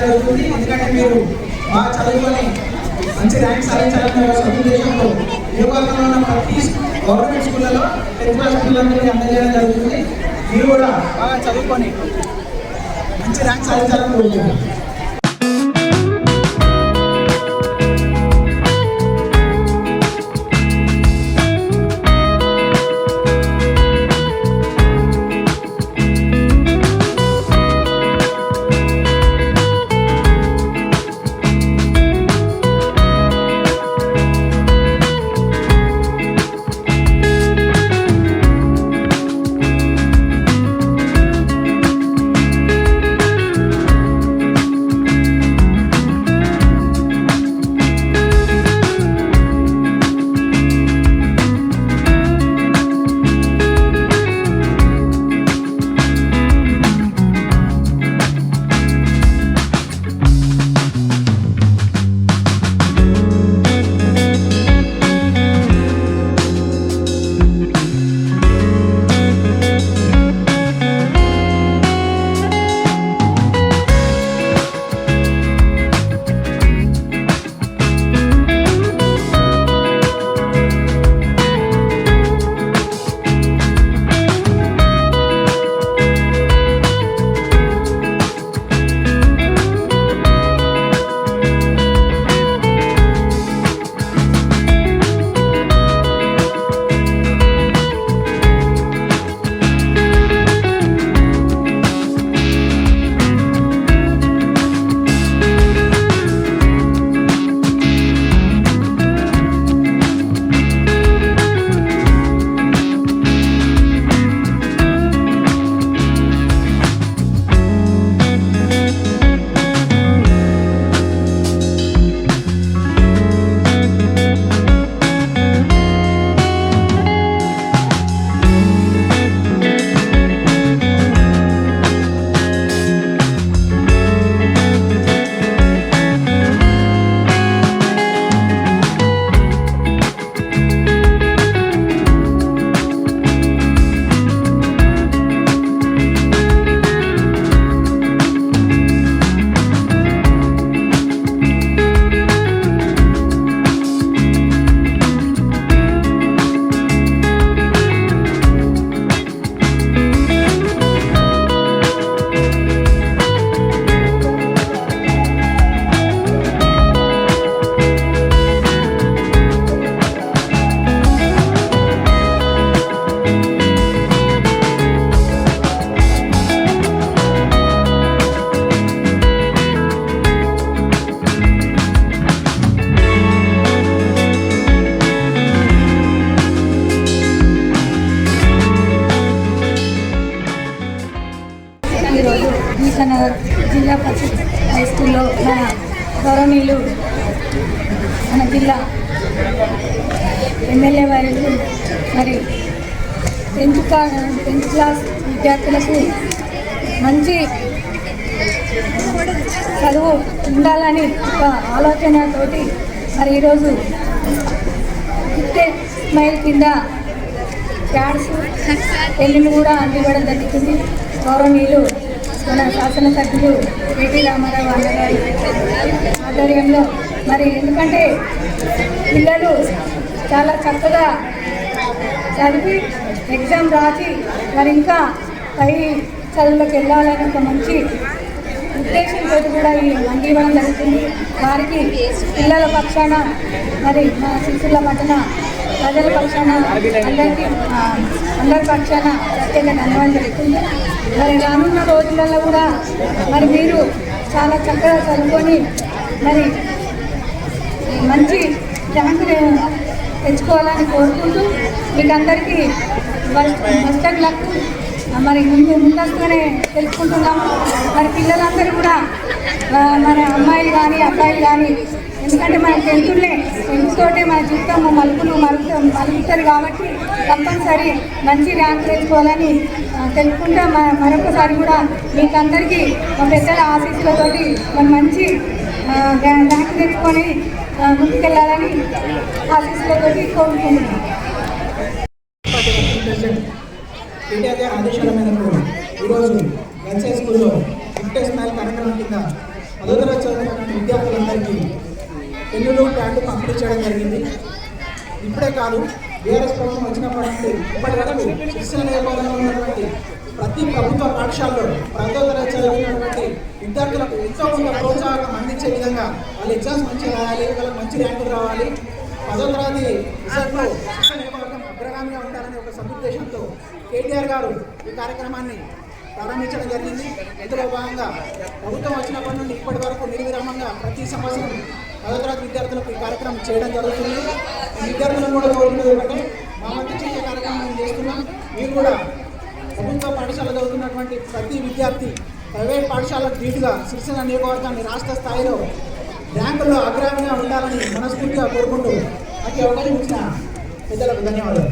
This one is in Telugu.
జరుగుతుంది ఎందుకంటే మీరు మా చదువుకొని మంచి ర్యాంక్ సాధించాలన్న సదుద్దేశంతో నియోజకవర్గంలో ఉన్న ప్రతి గవర్నమెంట్ స్కూళ్ళలో టెన్త్ క్లాస్ పిల్లలందరికీ అందజేయడం జరుగుతుంది. మీరు కూడా బాగా చదువుకొని మంచి ర్యాంక్ సాధించాలని కోరుకుంటున్నాను ఈరోజు జిల్లా పరిషత్ హై స్కూల్లో మన గౌరవనీయులు మన జిల్లా ఎమ్మెల్యే వారికి మరి టెన్త్ క్లా టెన్త్ క్లాస్ విద్యార్థులకు మంచి చదువు ఉండాలని ఒక ఆలోచనతోటి మరి ఈరోజు గిఫ్టే స్మైల్ కింద ప్యాడ్స్ పెళ్ళిళ్ళు కూడా అందివ్వడం జరుగుతుంది. గౌరవనీయులు మన శాసనసభ్యులు కేటీ రామారావు అన్నగారి ఆధ్వర్యంలో మరి ఎందుకంటే పిల్లలు చాలా చక్కగా చదివి ఎగ్జామ్ రాసి మరి ఇంకా పై చదువులకు వెళ్ళాలని ఒక మంచి ఉద్దేశంతో కూడా ఈ అందివ్వడం జరుగుతుంది. వారికి పిల్లల పక్షాన మరి మా శిశుల పట్టణ ప్రజల పక్షాన అందరికీ అందరి పక్షాన ప్రత్యేక ధన్యవాదాలు జరుగుతుంది మరి రానున్న రోజులలో కూడా మరి మీరు చాలా చక్కగా చదువుకొని మరి మంచి ర్యాంకు తెచ్చుకోవాలని కోరుకుంటూ మీకు అందరికీ బెస్ట్ ఆఫ్ లక్. మరి ముందు ముందస్తుగానే తెలుసుకుంటున్నాము. మరి పిల్లలందరూ కూడా మన అమ్మాయిలు కానీ అబ్బాయిలు కానీ ఎందుకంటే మన టెన్తులే టెన్త్ మన జీవితం మలుపులు మలుపు మలుపుతుంది కాబట్టి తప్పనిసరి మంచి ర్యాంక్ తెచ్చుకోవాలని ఆ, మరొకసారి కూడా మీకు అందరికీ మా పెద్దల ఆశీస్సులతోటి మన మంచి ర్యాంక్ తెచ్చుకొని ముందుకెళ్ళాలని ఆశీస్సులతోటి కోరుకుంటున్నాను ఆదేశాల మేరకు ఈరోజు ఎన్సీ స్కూల్లో ఫిఫ్టీ స్మైల్ కార్యక్రమం కింద పదో తరగతి చదువుతున్న విద్యార్థులందరికీ పెన్నులు ప్యాంటు పంపిణీ చేయడం జరిగింది. ఇప్పుడే కాదు బీఆర్ఎస్ ప్రభుత్వం వచ్చినప్పటి నుండి ఇప్పటి వరకు శిక్షణ నియోజకవర్గంలో ఉన్నటువంటి ప్రతి ప్రభుత్వ పాఠశాలలో పదో చదివినటువంటి విద్యార్థులకు ఎంతో కొంత ప్రోత్సాహం అందించే విధంగా వాళ్ళ ఎగ్జామ్స్ మంచిగా రాయాలి వాళ్ళకి మంచి ర్యాంకులు రావాలి. పదో తరగతి రిజల్ట్లో శిక్షణ నియోజకవర్గం అగ్రగామిగా ఉండాలనే ఒక సదుద్దేశంతో కేటీఆర్ గారు ఈ కార్యక్రమాన్ని ప్రారంభించడం జరిగింది. ఇందులో భాగంగా ప్రభుత్వం వచ్చినప్పటి నుండి ఇప్పటి వరకు నిర్విరామంగా ప్రతి సంవత్సరం పదో తరగతి విద్యార్థులకు ఈ కార్యక్రమం చేయడం జరుగుతుంది. విద్యార్థులను కూడా కోరుకునేది ఒకటే మా మధ్య చేసే కార్యక్రమం మేము చేస్తున్నాం. మీరు కూడా ప్రభుత్వ పాఠశాల చదువుతున్నటువంటి ప్రతి విద్యార్థి ప్రైవేట్ పాఠశాలకు ధీటుగా శిక్షణ నియోగవర్గాన్ని రాష్ట్ర స్థాయిలో ర్యాంకుల్లో అగ్రహంగా ఉండాలని మనస్ఫూర్తిగా కోరుకుంటూ అతి అవకాశం ఇచ్చిన పెద్దలకు ధన్యవాదాలు.